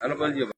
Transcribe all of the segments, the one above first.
અનુકૂલજી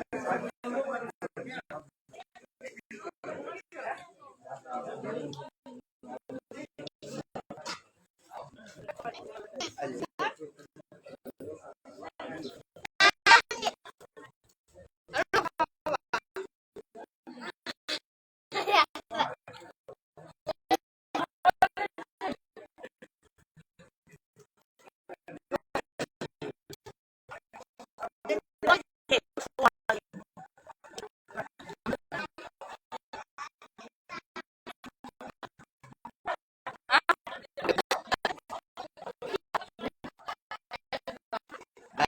años.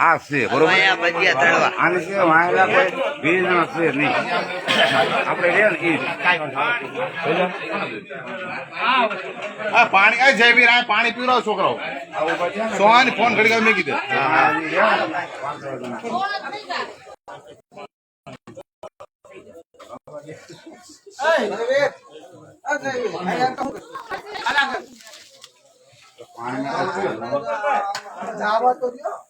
આ છે બરોબર? આને છે વાયેલા કોઈ વીસ છે નહીં. આપણે રે ને ઈ. આ પાણી આ જયવીર રાય પાણી પીરો છોકરાઓ. સોહાની ફોન ઘડી ઘડી મેં દે. હવે